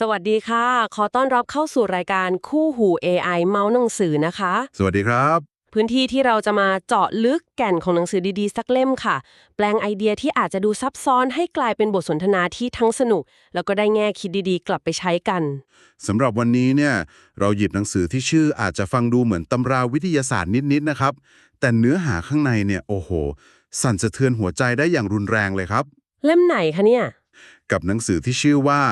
สวัสดีค่ะ ขอต้อนรับเข้าสู่รายการคู่หู AI เมาส์หนังสือนะคะ สวัสดีครับ พื้นที่ที่เราจะมาเจาะลึกแก่นของหนังสือดีๆ สักเล่มค่ะ แปลงไอเดียที่อาจจะดูซับซ้อนให้กลายเป็นบทสนทนาที่ทั้งสนุก แล้วก็ได้แง่คิดดีๆ กลับไปใช้กันสำหรับวันนี้เนี่ยเราหยิบหนังสือที่ชื่ออาจจะฟังดูเหมือนตำราวิทยาศาสตร์นิดๆนะครับ แต่เนื้อหาข้างในเนี่ยโอ้โห สั่นสะเทือนหัวใจได้อย่างรุนแรงเลยครับ เล่มไหนคะเนี่ย กับหนังสือที่ชื่อว่า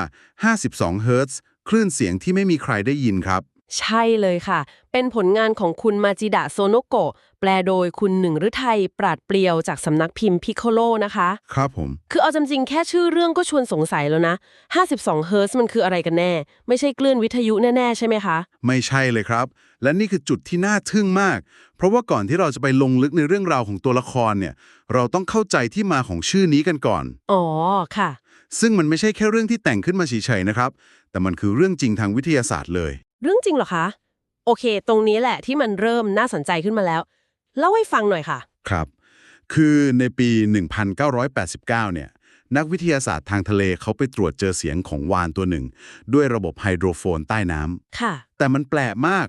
52เฮิรตซ์คลื่นเสียงที่ไม่มีใครได้ยินครับ ใช่เลยค่ะ เป็นผลงานของคุณมาจิดะโซโนโกะ แปลโดยคุณหนึ่งฤทัย ปราดเปรียวจากสำนักพิมพ์พิโคโลนะคะ ครับผม คือเอาจริงๆ แค่ชื่อเรื่องก็ชวนสงสัยแล้วนะ 52เฮิร์ตซ์มันคืออะไรกันแน่ ไม่ใช่คลื่นวิทยุแน่ๆ ใช่ไหมคะ ไม่ใช่เลยครับ และนี่คือจุดที่น่าทึ่งมาก เพราะว่าก่อนที่เราจะไปลงลึกในเรื่องราวของตัวละครเนี่ย เราต้องเข้าใจที่มาของชื่อนี้กันก่อน อ๋อ ค่ะ ซึ่งมันไม่ใช่แค่เรื่องที่แต่งขึ้นมาเฉยๆนะครับ แต่มันคือเรื่องจริงทางวิทยาศาสตร์เลย เรื่องจริงเหรอคะ โอเค ตรงนี้แหละที่มันเริ่มน่าสนใจขึ้นมาแล้ว เล่าให้ฟังหน่อยค่ะ ครับ คือในปี 1989 เนี่ย นักวิทยาศาสตร์ทางทะเลเขาไปตรวจเจอเสียงของวานตัวหนึ่ง ด้วยระบบไฮโดรโฟนใต้น้ำค่ะ แต่มันแปลกมาก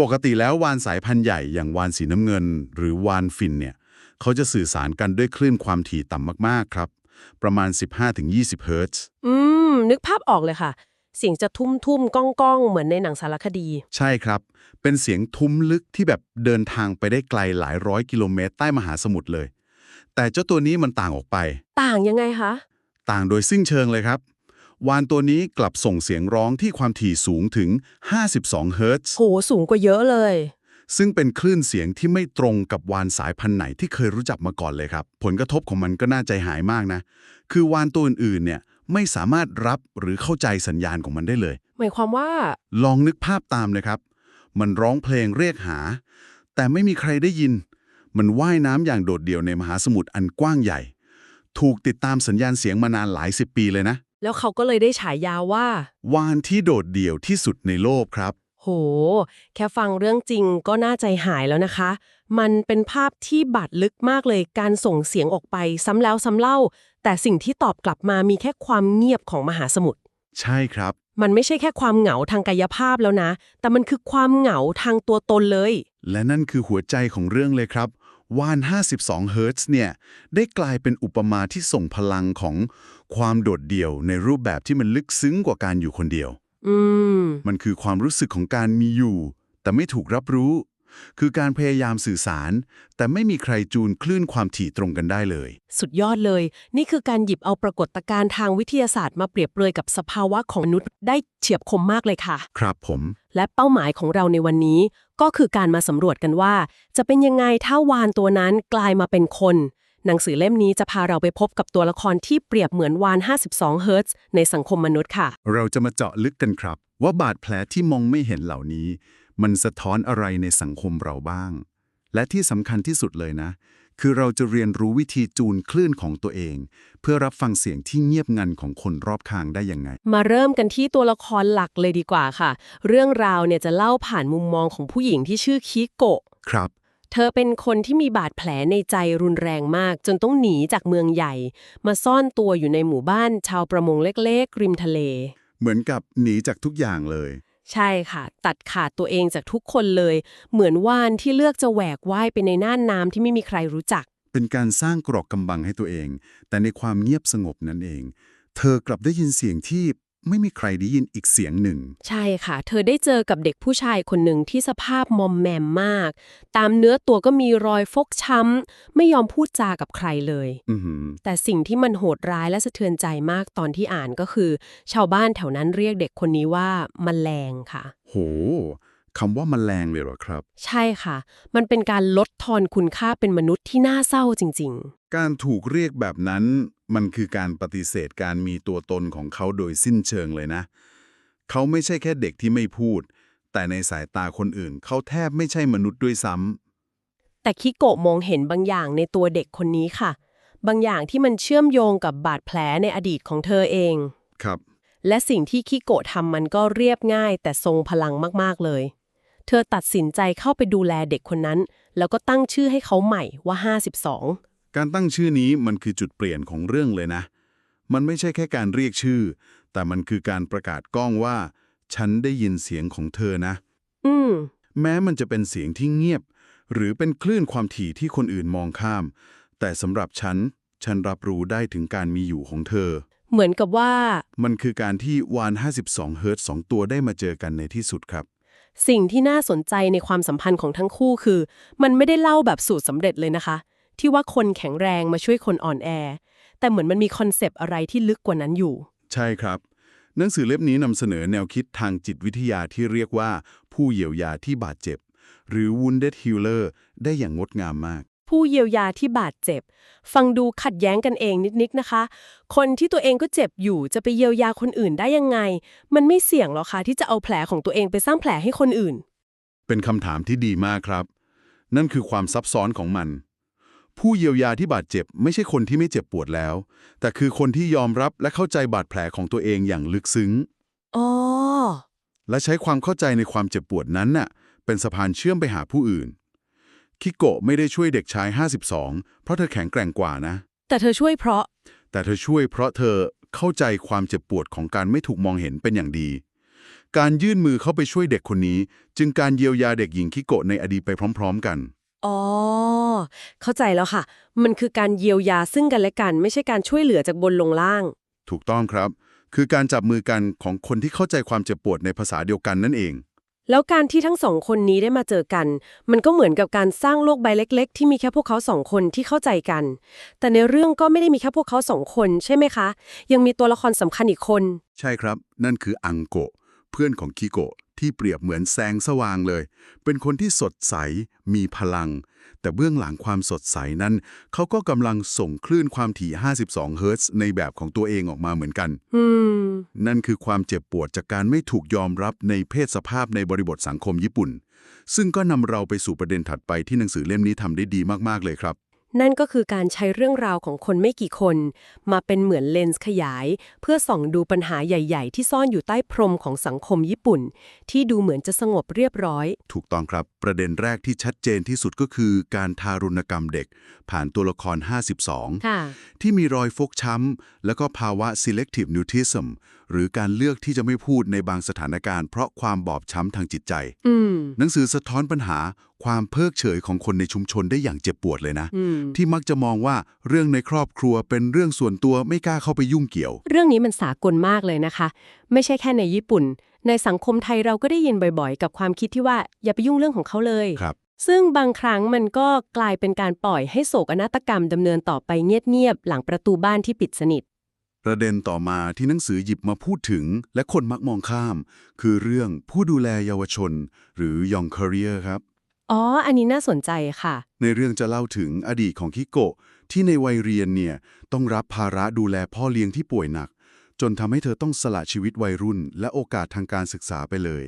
ปกติแล้ววานสายพันธุ์ใหญ่อย่างวานสีน้ำเงิน หรือวานฟินเนี่ยเขาจะสื่อสารกันด้วยคลื่นความถี่ต่ำมากๆครับ ประมาณ 15-20เฮิรตซ์อืม นึกภาพออกเลยค่ะ เสียงจะทุ่มๆก้องๆเหมือนในหนังสารคดี ใช่ครับ เป็นเสียงทุ้มลึกที่แบบเดินทางไปได้ไกลหลายร้อยกิโลเมตรใต้มหาสมุทรเลย แต่เจ้าตัวนี้มันต่างออกไป ต่างยังไงคะ ต่างโดยสิ้นเชิงเลยครับ วานตัวนี้กลับส่งเสียงร้องที่ความถี่สูงถึง 52 เฮิรตซ์ โห สูงกว่าเยอะเลย ซึ่งเป็นคลื่นเสียงที่ไม่ตรงกับวานสายพันธุ์ไหนที่เคยรู้จักมาก่อนเลยครับ ผลกระทบของมันก็น่าใจหายมากนะ คือวานตัวอื่นๆเนี่ยไม่สามารถรับหรือเข้าใจสัญญาณของมันได้เลย หมายความว่า ลองนึกภาพตามนะครับ มันร้องเพลงเรียกหา แต่ไม่มีใครได้ยิน มันว่ายน้ำอย่างโดดเดี่ยวในมหาสมุทรอันกว้างใหญ่ ถูกติดตามสัญญาณเสียงมานานหลายสิบปีเลยนะ แล้วเขาก็เลยได้ฉายาว่า วานที่โดดเดี่ยวที่สุดในโลกครับ โห แค่ฟังเรื่องจริงก็น่าใจหายแล้วนะคะ มันเป็นภาพที่บาดลึกมากเลย การส่งเสียงออกไปซ้ำแล้วซ้ำเล่า แต่สิ่งที่ตอบกลับมามีแค่ความเงียบของมหาสมุทร ใช่ครับ มันไม่ใช่แค่ความเหงาทางกายภาพแล้วนะ แต่มันคือความเหงาทางตัวตนเลย และนั่นคือหัวใจของเรื่องเลยครับวาน 52 เฮิรตซ์เนี่ย ได้กลายเป็นอุปมาที่ส่งพลังของความโดดเดี่ยวในรูปแบบที่มันลึกซึ้งกว่าการอยู่คนเดียว อืม มันคือความรู้สึกของการมีอยู่ แต่ไม่ถูกรับรู้ คือการพยายามสื่อสาร แต่ไม่มีใครจูนคลื่นความถี่ตรงกันได้เลย สุดยอดเลย นี่คือการหยิบเอาปรากฏการณ์ทางวิทยาศาสตร์มาเปรียบเปรยกับสภาวะของมนุษย์ได้เฉียบคมมากเลยค่ะ ครับผม และเป้าหมายของเราในวันนี้ ก็คือการมาสำรวจกันว่า จะเป็นยังไงถ้าวานตัวนั้นกลายมาเป็นคน หนังสือเล่มนี้จะพาเราไปพบกับตัวละครที่เปรียบเหมือนวาน 52 เฮิรตซ์ในสังคมมนุษย์ค่ะ เราจะมาเจาะลึกกันครับ ว่าบาดแผลที่มองไม่เห็นเหล่านี้ มันสะท้อนอะไรในสังคมเราบ้าง และที่สำคัญที่สุดเลยนะ คือเราจะเรียนรู้วิธีจูนคลื่นของตัวเอง เพื่อรับฟังเสียงที่เงียบงันของคนรอบข้างได้ยังไง มาเริ่มกันที่ตัวละครหลักเลยดีกว่าค่ะ เรื่องราวเนี่ยจะเล่าผ่านมุมมองของผู้หญิงที่ชื่อคิโกะครับ เธอเป็นคนที่มีบาดแผลในใจรุนแรงมาก จนต้องหนีจากเมืองใหญ่ มาซ่อนตัวอยู่ในหมู่บ้านชาวประมงเล็กๆ ริมทะเล เหมือนกับหนีจากทุกอย่างเลย ใช่ค่ะ ตัดขาดตัวเองจากทุกคนเลย เหมือนว่านที่เลือกจะแหวกว่ายไปในน่านน้ำที่ไม่มีใครรู้จัก เป็นการสร้างกรอกกำบังให้ตัวเอง แต่ในความเงียบสงบนั่นเอง เธอกลับได้ยินเสียงที่ ไม่มีใครได้ยินอีกเสียงหนึ่ง ใช่ค่ะ เธอได้เจอกับเด็กผู้ชายคนหนึ่งที่สภาพมอมแมมมาก ตามเนื้อตัวก็มีรอยฟกช้ำ ไม่ยอมพูดจากับใครเลย อือหือแต่สิ่งที่มันโหดร้ายและสะเทือนใจมากตอนที่อ่านก็คือ ชาวบ้านแถวนั้นเรียกเด็กคนนี้ว่าแมลงค่ะ โหคำว่าแมลงเลยเหรอครับ ใช่ค่ะ มันเป็นการลดทอนคุณค่าเป็นมนุษย์ที่น่าเศร้าจริงการถูกเรียกแบบนั้น มันคือการปฏิเสธการมีตัวตนของเขาโดยสิ้นเชิงเลยนะ เขาไม่ใช่แค่เด็กที่ไม่พูด แต่ในสายตาคนอื่น เขาแทบไม่ใช่มนุษย์ด้วยซ้ำๆแต่คิโกะมองเห็นบางอย่างในตัวเด็กคนนี้ค่ะ บางอย่างที่มันเชื่อมโยงกับบาดแผลในอดีตของเธอเอง ครับ และสิ่งที่คิโกะทำมันก็เรียบง่าย แต่ทรงพลังมากๆเลย เธอตัดสินใจเข้าไปดูแลเด็กคนนั้น แล้วก็ตั้งชื่อให้เขาใหม่ว่า 52 การตั้งชื่อนี้มันคือจุดเปลี่ยนของเรื่องเลยนะ มันไม่ใช่แค่การเรียกชื่อแแต่มันคือการประกาศกล้องว่า ฉันได้ยินเสียงของเธอนะ อืม แม้มันจะเป็นเสียงที่เงียบ หรือเป็นคลื่นความถี่ที่คนอื่นมองข้าม แต่สำหรับฉัน ฉันรับรู้ได้ถึงการมีอยู่ของเธอ เหมือนกับว่า มันคือการที่วาน 52 เฮิรตซ์สองตัวได้มาเจอกันในที่สุดครับ สิ่งที่น่าสนใจในความสัมพันธ์ของทั้งคู่คือ มันไม่ได้เล่าแบบสูตรสำเร็จเลยนะคะ ที่ว่าคนแข็งแรงมาช่วยคนอ่อนแอ แต่เหมือนมันมีคอนเซปต์อะไรที่ลึกกว่านั้นอยู่ ใช่ครับ หนังสือเล่มนี้นำเสนอแนวคิดทางจิตวิทยาที่เรียกว่า ผู้เยียวยาที่บาดเจ็บ หรือ wounded healer ได้อย่างงดงามมาก ผู้เยียวยาที่บาดเจ็บ ฟังดูขัดแย้งกันเองนิดๆนะคะ คนที่ตัวเองก็เจ็บอยู่จะไปเยียวยาคนอื่นได้ยังไง มันไม่เสี่ยงหรอคะที่จะเอาแผลของตัวเองไปสร้างแผลให้คนอื่น เป็นคำถามที่ดีมากครับ นั่นคือความซับซ้อนของมัน ผู้เยียวยาที่บาดเจ็บไม่ใช่คนที่ไม่เจ็บปวดแล้ว แต่คือคนที่ยอมรับและเข้าใจบาดแผลของตัวเองอย่างลึกซึ้ง อ๋อ และใช้ความเข้าใจในความเจ็บปวดนั้นน่ะ เป็นสะพานเชื่อมไปหาผู้อื่น คิโกะไม่ได้ช่วยเด็กชาย 52 เพราะเธอแข็งแกร่งกว่านะ แต่เธอช่วยเพราะ แต่เธอช่วยเพราะเธอเข้าใจความเจ็บปวดของการไม่ถูกมองเห็นเป็นอย่างดี การยื่นมือเข้าไปช่วยเด็กคนนี้ จึงการเยียวยาเด็กหญิงคิโกะในอดีตไปพร้อม ๆ กัน อ๋อ เข้าใจแล้วค่ะ มันคือการเยียวยาซึ่งกันและกัน ไม่ใช่การช่วยเหลือจากบนลงล่าง ถูกต้องครับ คือการจับมือกันของคนที่เข้าใจความเจ็บปวดในภาษาเดียวกันนั่นเอง แล้วการที่ทั้งสองคนนี้ได้มาเจอกัน มันก็เหมือนกับการสร้างโลกใบเล็ก ๆ ที่มีแค่พวกเขาสองคนที่เข้าใจกัน แต่ในเรื่องก็ไม่ได้มีแค่พวกเขาสองคน ใช่ไหมคะ ยังมีตัวละครสำคัญอีกคน ใช่ครับ นั่นคืออังโกะเพื่อนของคิโกะที่เปรียบเหมือนแสงสว่างเลย เป็นคนที่สดใส มีพลัง แต่เบื้องหลังความสดใสนั้น เขาก็กำลังส่งคลื่นความถี่ 52 เฮิรตซ์ในแบบของตัวเองออกมาเหมือนกันอืมนั่นคือความเจ็บปวดจากการไม่ถูกยอมรับในเพศสภาพในบริบทสังคมญี่ปุ่น ซึ่งก็นำเราไปสู่ประเด็นถัดไปที่หนังสือเล่มนี้ทำได้ดีมากๆเลยครับ นั่นก็คือการใช้เรื่องราวของคนไม่กี่คน มาเป็นเหมือนเลนส์ขยาย เพื่อส่องดูปัญหาใหญ่ ๆ ที่ซ่อนอยู่ใต้พรมของสังคมญี่ปุ่น ที่ดูเหมือนจะสงบเรียบร้อย ถูกต้องครับ ประเด็นแรกที่ชัดเจนที่สุดก็คือการทารุณกรรมเด็ก ผ่านตัวละคร 52ค่ะที่มีรอยฟกช้ำ แล้วก็ภาวะ selective mutism หรือการเลือกที่จะไม่พูดในบางสถานการณ์ เพราะความบอบช้ำทางจิตใจอืมหนังสือสะท้อนปัญหา ความเพิกเฉยของคนในชุมชนได้อย่างเจ็บปวดเลยนะอืมที่มักจะมองว่าเรื่องในครอบครัวเป็นเรื่องส่วนตัวไม่กล้าเข้าไปยุ่งเกี่ยว เรื่องนี้มันสากลมากเลยนะคะ ไม่ใช่แค่ในญี่ปุ่น ในสังคมไทยเราก็ได้ยินบ่อยๆ กับความคิดที่ว่าอย่าไปยุ่งเรื่องของเขาเลยครับซึ่งบางครั้งมันก็กลายเป็นการปล่อยให้โศกนาฏกรรมดำเนินต่อไปเงียบๆ หลังประตูบ้านที่ปิดสนิท ประเด็นต่อมาที่หนังสือหยิบมาพูดถึง และคนมักมองข้าม คือเรื่องผู้ดูแลเยาวชน หรือ Young Career ครับ อ๋อ อันนี้น่าสนใจค่ะ ในเรื่องจะเล่าถึงอดีตของคิโกะที่ในวัยเรียนเนี่ยต้องรับภาระดูแลพ่อเลี้ยงที่ป่วยหนัก จนทำให้เธอต้องสละชีวิตวัยรุ่น และโอกาสทางการศึกษาไปเลย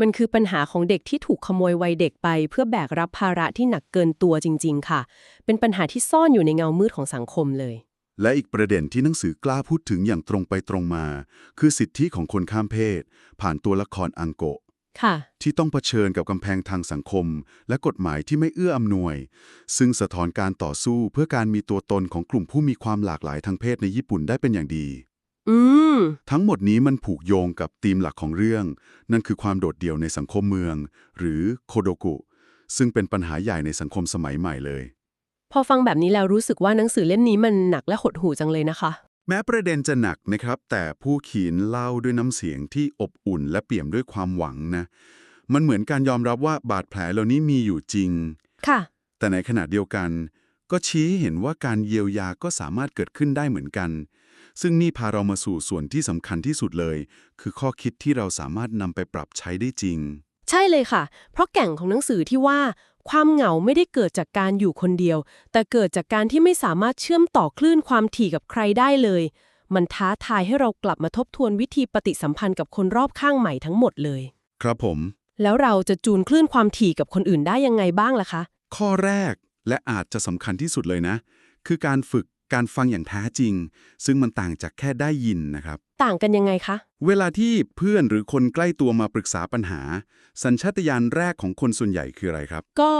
มันคือปัญหาของเด็กที่ถูกขโมยวัยเด็กไป เพื่อแบกรับภาระที่หนักเกินตัวจริง ๆ ค่ะ เป็นปัญหาที่ซ่อนอยู่ในเงามืดของสังคมเลย และอีกประเด็นที่หนังสือกล้าพูดถึงอย่างตรงไปตรงมา คือสิทธิของคนข้ามเพศ ผ่านตัวละครอังโกะค่ะที่ต้องเผชิญกับกำแพงทางสังคม และกฎหมายที่ไม่เอื้ออำนวย ซึ่งสะท้อนการต่อสู้เพื่อการมีตัวตนของกลุ่มผู้มีความหลากหลายทางเพศในญี่ปุ่นได้เป็นอย่างดีอืมทั้งหมดนี้มันผูกโยงกับธีมหลักของเรื่อง นั่นคือความโดดเดี่ยวในสังคมเมือง หรือโคโดกุ ซึ่งเป็นปัญหาใหญ่ในสังคมสมัยใหม่เลย พอฟังแบบนี้แล้วรู้สึกว่าหนังสือเล่มนี้มันหนักและหดหู่จังเลยนะคะ แม้ประเด็นจะหนักนะครับ แต่ผู้เขียนเล่าด้วยน้ำเสียงที่อบอุ่นและเปี่ยมด้วยความหวังนะ มันเหมือนการยอมรับว่าบาดแผลเหล่านี้มีอยู่จริง ค่ะ แต่ในขณะเดียวกัน ก็ชี้ให้เห็นว่าการเยียวยาก็สามารถเกิดขึ้นได้เหมือนกัน ซึ่งนี่พาเรามาสู่ส่วนที่สำคัญที่สุดเลย คือข้อคิดที่เราสามารถนำไปปรับใช้ได้จริง ใช่เลยค่ะ เพราะแก่งของหนังสือที่ว่า ความเหงาไม่ได้เกิดจากการอยู่คนเดียว แต่เกิดจากการที่ไม่สามารถเชื่อมต่อคลื่นความถี่กับใครได้เลย มันท้าทายให้เรากลับมาทบทวนวิธีปฏิสัมพันธ์กับคนรอบข้างใหม่ทั้งหมดเลย ครับผม แล้วเราจะจูนคลื่นความถี่กับคนอื่นได้ยังไงบ้างล่ะคะ ข้อแรกและอาจจะสำคัญที่สุดเลยนะ คือการฝึก การฟังอย่างแท้จริง ซึ่งมันต่างจากแค่ได้ยินนะครับ ต่างกันยังไงคะ เวลาที่เพื่อนหรือคนใกล้ตัวมาปรึกษาปัญหา สัญชาตญาณแรกของคนส่วนใหญ่คืออะไรครับ ก็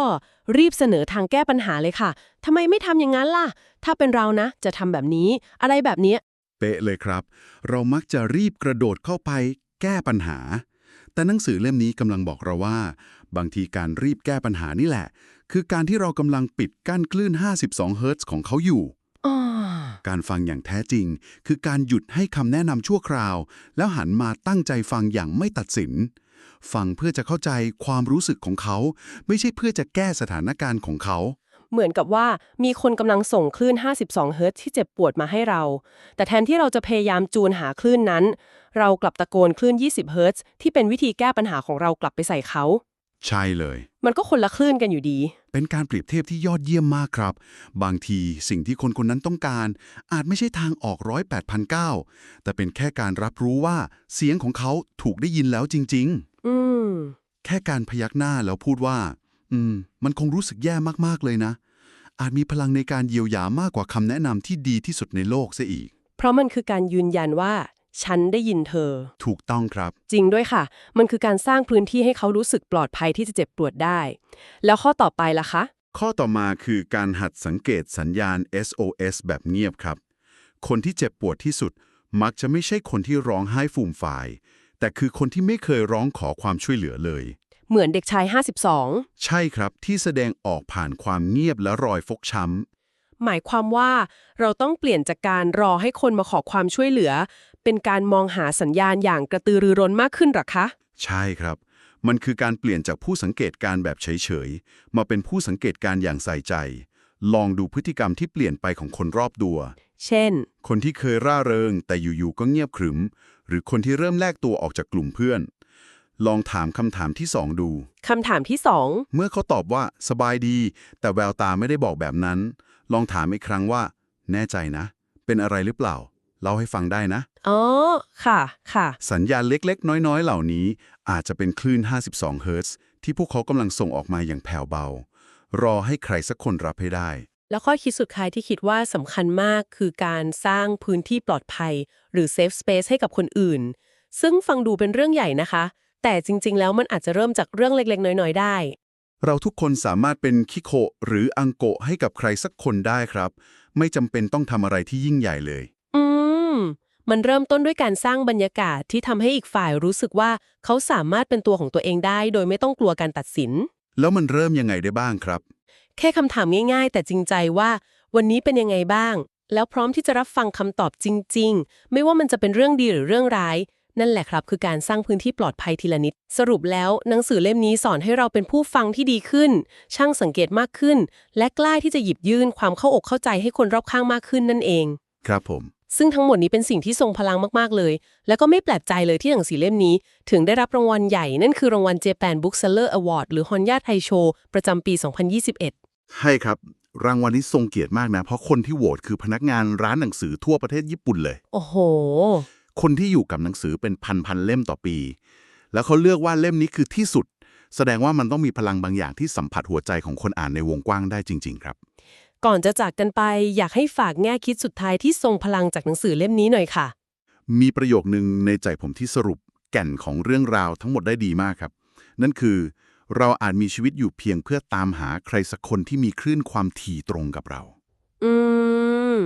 รีบเสนอทางแก้ปัญหาเลยค่ะทำไมไม่ทำอย่างนั้นล่ะ ถ้าเป็นเรานะ จะทำแบบนี้ อะไรแบบเนี้ยป๊ะเลยครับ เรามักจะรีบกระโดดเข้าไปแก้ปัญหา แต่หนังสือเล่มนี้กำลังบอกเราว่า บางทีการรีบแก้ปัญหานี่แหละ คือการที่เรากำลังปิดกั้นคลื่น 52 เฮิรตซ์ของเขาอยู่อ่า การฟังอย่างแท้จริง คือการหยุดให้คำแนะนำชั่วคราว แล้วหันมาตั้งใจฟังอย่างไม่ตัดสิน ฟังเพื่อจะเข้าใจความรู้สึกของเขา ไม่ใช่เพื่อจะแก้สถานการณ์ของเขา เหมือนกับว่ามีคนกำลังส่งคลื่น 52 เฮิรตซ์ที่เจ็บปวดมาให้เรา แต่แทนที่เราจะพยายามจูนหาคลื่นนั้น เรากลับตะโกนคลื่น 20 เฮิรตซ์ที่เป็นวิธีแก้ปัญหาของเรากลับไปใส่เขา ใช่เลย มันก็คนละคลื่นกันอยู่ดี เป็นการเปรียบเทียบที่ยอดเยี่ยมมากครับ บางทีสิ่งที่คนคนนั้นต้องการ อาจไม่ใช่ทางออกร้อยแปดพันเก้าแต่เป็นแค่การรับรู้ว่าเสียงของเขาถูกได้ยินแล้วจริงอืมๆแค่การพยักหน้าแล้วพูดว่า อืม มันคงรู้สึกแย่มากๆเลยนะ อาจมีพลังในการเยียวยามากกว่าคำแนะนำที่ดีที่สุดในโลกซะอีก เพราะมันคือการยืนยันว่า ฉันได้ยินเธอ ถูกต้องครับ จริงด้วยค่ะ มันคือการสร้างพื้นที่ให้เขารู้สึกปลอดภัยที่จะเจ็บปวดได้ แล้วข้อต่อไปล่ะคะ ข้อต่อมาคือการหัดสังเกตสัญญาณ SOS แบบเงียบครับ คนที่เจ็บปวดที่สุด มักจะไม่ใช่คนที่ร้องไห้ฟูมฟาย แต่คือคนที่ไม่เคยร้องขอความช่วยเหลือเลย เหมือนเด็กชาย 52 ใช่ครับที่แสดงออกผ่านความเงียบและรอยฟกช้หมายความว่าเราต้องเปลี่ยนจากการรอให้คนมาขอความช่วยเหลือ เป็นการมองหาสัญญาณอย่างกระตือรือร้นมากขึ้นหรอคะำใช่ครับ มันคือการเปลี่ยนจากผู้สังเกตการแบบเฉยๆ มาเป็นผู้สังเกตการอย่างใส่ใจ ลองดูพฤติกรรมที่เปลี่ยนไปของคนรอบตัว เช่น คนที่เคยร่าเริง แต่อยู่ๆก็เงียบขรึม หรือคนที่เริ่มแลกตัวออกจากกลุ่มเพื่อน ลองถามคำถามที่สองดูคำถามที่สองเมื่อเขาตอบว่าสบายดี แต่แววตาไม่ได้บอกแบบนั้น ลองถามอีกครั้งว่า แน่ใจนะ เป็นอะไรหรือเปล่า เล่าให้ฟังได้นะ อ๋อ ค่ะ ค่ะ สัญญาณเล็กๆ น้อยๆ เหล่านี้อาจจะเป็นคลื่น 52 เฮิรตซ์ที่พวกเขากำลังส่งออกมาอย่างแผ่วเบา รอให้ใครสักคนรับให้ได้ แล้วข้อคิดสุดท้ายที่คิดว่าสำคัญมากคือการสร้างพื้นที่ปลอดภัย หรือเซฟสเปซให้กับคนอื่น ซึ่งฟังดูเป็นเรื่องใหญ่นะคะ แต่จริง ๆ แล้วมันอาจจะเริ่มจากเรื่องเล็กๆ น้อยๆ ได้ เราทุกคนสามารถเป็นคิโคหรืออังโกะให้กับใครสักคนได้ครับ ไม่จำเป็นต้องทำอะไรที่ยิ่งใหญ่เลยอื มมันเริ่มต้นด้วยการสร้างบรรยากาศที่ทำให้อีกฝ่ายรู้สึกว่าเขาสามารถเป็นตัวของตัวเองได้ โดยไม่ต้องกลัวการตัดสิน แล้วมันเริ่มยังไงได้บ้างครับ แค่คำถามง่ายๆ แต่จริงใจว่า วันนี้เป็นยังไงบ้าง แล้วพร้อมที่จะรับฟังคำตอบจริง ๆ ไม่ว่ามันจะเป็นเรื่องดีหรือเรื่องร้าย นั่นแหละครับ คือการสร้างพื้นที่ปลอดภัยทีละนิด สรุปแล้วหนังสือเล่มนี้สอนให้เราเป็นผู้ฟังที่ดีขึ้น ช่างสังเกตมากขึ้น และกล้าที่จะหยิบยื่นความเข้าอกเข้าใจให้คนรอบข้างมากขึ้นนั่นเอง ครับผม ซึ่งทั้งหมดนี้เป็นสิ่งที่ทรงพลังมากๆเลย แล้วก็ไม่แปลกใจเลยที่หนังสือเล่มนี้ ถึงได้รับรางวัลใหญ่ นั่นคือรางวัล Japan Bookseller Award หรือฮอนยาไทโชประจำปี 2021 ใช่ครับ รางวัลนี้ทรงเกียรติมากนะ เพราะคนที่โหวตคือพนักงานร้านหนังสือทั่วประเทศญี่ปุ่นเลย โอ้โห คนที่อยู่กับหนังสือเป็นพันๆเล่มต่อปี แล้วเขาเลือกว่าเล่มนี้คือที่สุด แสดงว่ามันต้องมีพลังบางอย่างที่สัมผัสหัวใจของคนอ่านในวงกว้างได้จริง ๆ ครับ ก่อนจะจากกันไปอยากให้ฝากแง่คิดสุดท้ายที่ทรงพลังจากหนังสือเล่มนี้หน่อยค่ะ มีประโยคนึงในใจผมที่สรุปแก่นของเรื่องราวทั้งหมดได้ดีมากครับ นั่นคือ เราอาจมีชีวิตอยู่เพียงเพื่อตามหาใครสักคนที่มีคลื่นความถี่ตรงกับเรา อืม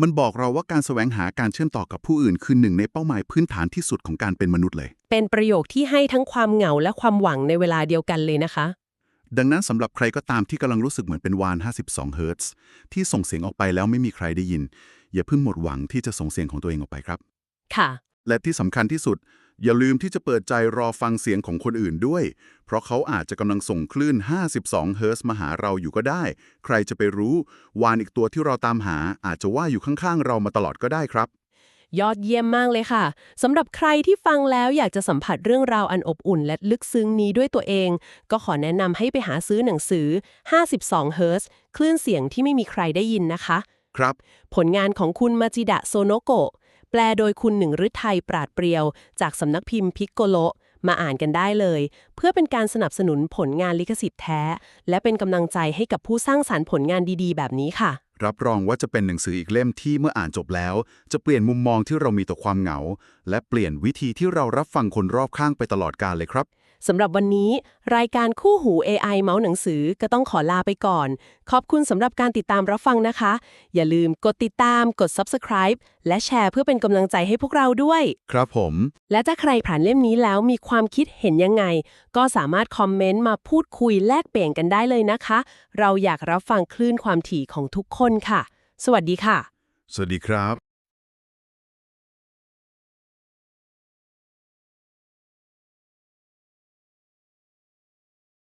มันบอกเราว่าการแสวงหาการเชื่อมต่อกับผู้อื่นคือหนึ่งในเป้าหมายพื้นฐานที่สุดของการเป็นมนุษย์เลย เป็นประโยคที่ให้ทั้งความเหงาและความหวังในเวลาเดียวกันเลยนะคะ ดังนั้นสำหรับใครก็ตามที่กำลังรู้สึกเหมือนเป็นวาน 52 เฮิรตซ์ที่ส่งเสียงออกไปแล้วไม่มีใครได้ยิน อย่าเพิ่งหมดหวังที่จะส่งเสียงของตัวเองออกไปครับ ค่ะ และที่สำคัญที่สุด อย่าลืมที่จะเปิดใจรอฟังเสียงของคนอื่นด้วย เพราะเขาอาจจะกำลังส่งคลื่น 52 เฮิรตซ์มาหาเราอยู่ก็ได้ ใครจะไปรู้วานอีกตัวที่เราตามหาอาจจะว่าอยู่ข้างๆ เรามาตลอดก็ได้ครับ ยอดเยี่ยมมากเลยค่ะสำหรับใครที่ฟังแล้วอยากจะสัมผัสเรื่องราวอันอบอุ่น และลึกซึ้งนี้ด้วยตัวเอง ก็ขอแนะนำให้ไปหาซื้อหนังสือ 52เฮิรตซ์คลื่นเสียงที่ไม่มีใครได้ยินนะคะ ครับ ผลงานของคุณมาจิดะโซโนโกะแปลโดยคุณหนึ่งฤทัยปราดเปรียว จากสำนักพิมพ์พิกโกโลมาอ่านกันได้เลย เพื่อเป็นการสนับสนุนผลงานลิขสิทธิ์แท้ และเป็นกำลังใจให้กับผู้สร้างสารรค์ผลงานดีๆ แบบนี้ค่ะ รับรองว่าจะเป็นหนังสืออีกเล่มที่เมื่ออ่านจบแล้ว จะเปลี่ยนมุมมองที่เรามีต่อความเหงา และเปลี่ยนวิธีที่เรารับฟังคนรอบข้างไปตลอดกาลเลยครับ สำหรับวันนี้ รายการคู่หู AI เมาส์หนังสือก็ต้องขอลาไปก่อน ขอบคุณสำหรับการติดตามรับฟังนะคะ อย่าลืมกดติดตามกด subscribe และแชร์เพื่อเป็นกำลังใจให้พวกเราด้วย ครับผม และถ้าใครผ่านเล่มนี้แล้วมีความคิดเห็นยังไง ก็สามารถคอมเมนต์มาพูดคุยแลกเปลี่ยนกันได้เลยนะคะ เราอยากรับฟังคลื่นความถี่ของทุกคนค่ะ สวัสดีค่ะ สวัสดีครับ